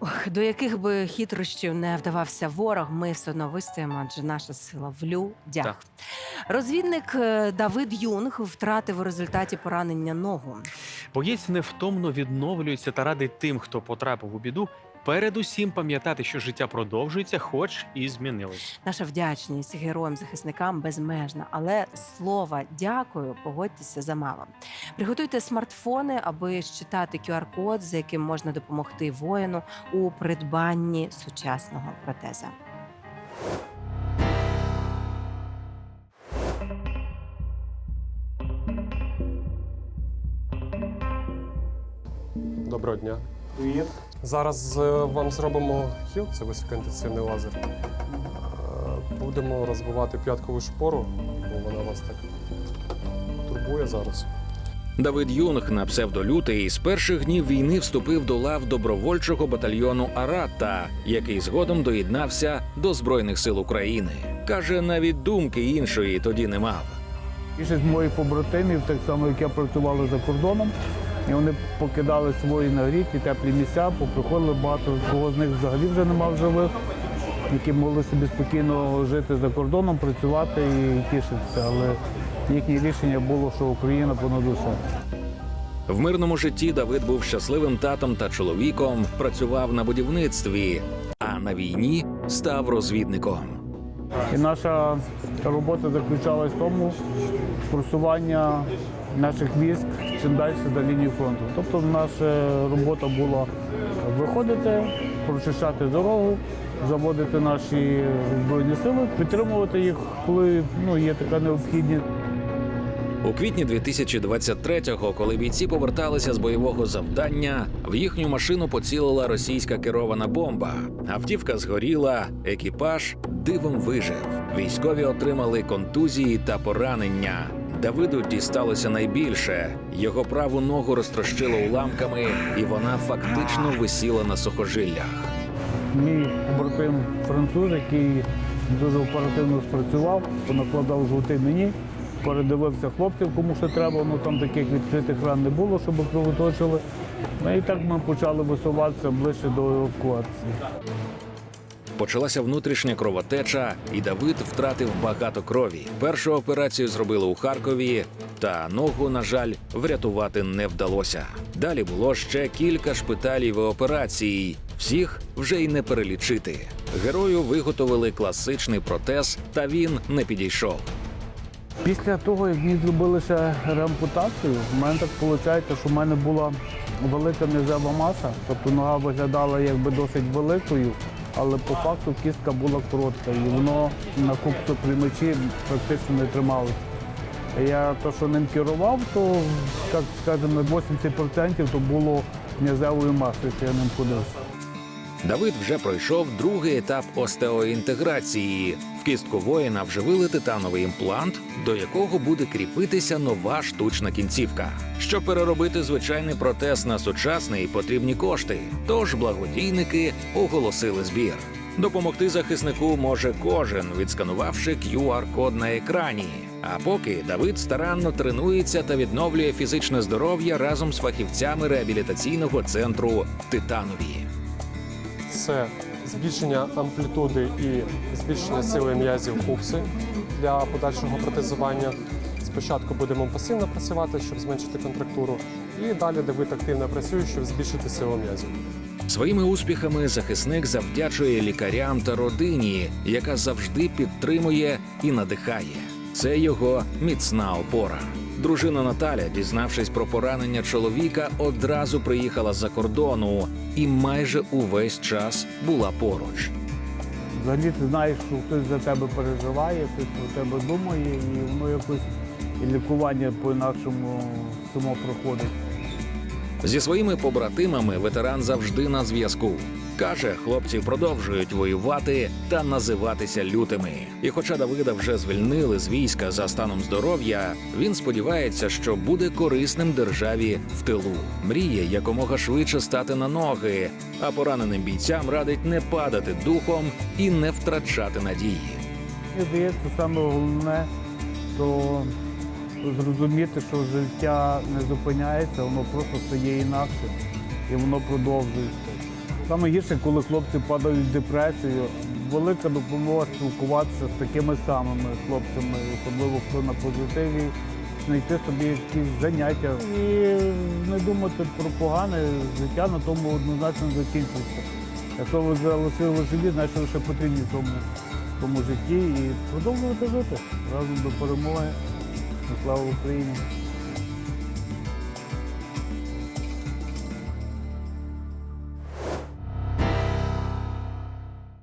Ох, до яких би хитрощів не вдавався ворог, ми все одно вистоїмо, адже наша сила в людях. Так. Розвідник е, Давид Юнг втратив у результаті поранення ногу. Боєць невтомно відновлюється та радить тим, хто потрапив у біду, передусім пам'ятати, що життя продовжується, хоч і змінилось. Наша вдячність героям-захисникам безмежна, але слова дякую, погодьтеся замало. Приготуйте смартфони, аби щитати QR-код, за яким можна допомогти воїну у придбанні сучасного протеза. Доброго дня. Привіт. Зараз е, вам зробимо хіл, це високоінтенсивний лазер. Е, Будемо розбивати п'яткову шпору, бо вона вас так турбує зараз. Давид Юнг на псевдолютий з перших днів війни вступив до лав добровольчого батальйону Аратта, який згодом доєднався до Збройних сил України. Каже, навіть думки іншої тоді не мав. Більшість моїх побратимів, так само як я працювали за кордоном, і вони покидали свої нагріті теплі місця, поприходили багато кого з них взагалі вже нема в живих, які могли собі спокійно жити за кордоном, працювати і тішитися. Але їхнє рішення було, що Україна понад усе. В мирному житті Давид був щасливим татом та чоловіком, працював на будівництві, а на війні став розвідником. І наша робота заключалась в тому просування наших військ чим далі за лінію фронту. Тобто наша робота була виходити, прочищати дорогу, заводити наші збройні сили, підтримувати їх, коли ну, є така необхідність. У квітні 2023-го, коли бійці поверталися з бойового завдання, в їхню машину поцілила російська керована бомба. Автівка згоріла, екіпаж дивом вижив. Військові отримали контузії та поранення. Давиду дісталося найбільше. Його праву ногу розтрощило уламками, і вона фактично висіла на сухожиллях. Мій побратим француз, який дуже оперативно спрацював, понакладав жгути мені, передивився хлопців, кому що треба, ну там таких відкритих ран не було, щоб кровоточили. Ну і так ми почали висуватися ближче до евакуації. Почалася внутрішня кровотеча, і Давид втратив багато крові. Першу операцію зробили у Харкові, та ногу, на жаль, врятувати не вдалося. Далі було ще кілька шпиталів і операцій. Всіх вже й не перелічити. Герою виготовили класичний протез, та він не підійшов. Після того, як мені зробили ще реампутацію, в мене так виходить, що в мене була велика низова маса, тобто нога виглядала якби досить великою, але по факту кістка була коротка, і воно на купцоприймачі практично не трималося. Я то, що ним керував, то так скажімо, 80% то було м'язевою масою, що я ним ходив. Давид вже пройшов другий етап остеоінтеграції. В кістку воїна вживили титановий імплант, до якого буде кріпитися нова штучна кінцівка. Щоб переробити звичайний протез на сучасний, потрібні кошти. Тож благодійники оголосили збір. Допомогти захиснику може кожен, відсканувавши QR-код на екрані. А поки Давид старанно тренується та відновлює фізичне здоров'я разом з фахівцями реабілітаційного центру Титанові. Це збільшення амплітуди і збільшення сили м'язів кукси для подальшого протезування. Спочатку будемо пасивно працювати, щоб зменшити контрактуру, і далі Давид активно працює, щоб збільшити силу м'язів. Своїми успіхами захисник завдячує лікарям та родині, яка завжди підтримує і надихає. Це його міцна опора. Дружина Наталя, дізнавшись про поранення чоловіка, одразу приїхала з-за кордону і майже увесь час була поруч. Взагалі ти знаєш, що хтось за тебе переживає, хтось про тебе думає, і воно якось і лікування по-інакшому само проходить. Зі своїми побратимами ветеран завжди на зв'язку. Каже, хлопці продовжують воювати та називатися лютими. І хоча Давида вже звільнили з війська за станом здоров'я, він сподівається, що буде корисним державі в тилу. Мріє якомога швидше стати на ноги, а пораненим бійцям радить не падати духом і не втрачати надії. Здається, саме головне, то зрозуміти, що життя не зупиняється, воно просто стає інакше і воно продовжується. Саме гірше, коли хлопці падають в депресію. Велика допомога спілкуватися з такими самими хлопцями, особливо хто на позитиві, знайти собі якісь заняття і не думати про погане життя на тому однозначно закінчиться. Якщо ви залишили живі, значить ви ще потрібні тому, тому житті і продовжувати жити разом до перемоги. Слава Україні!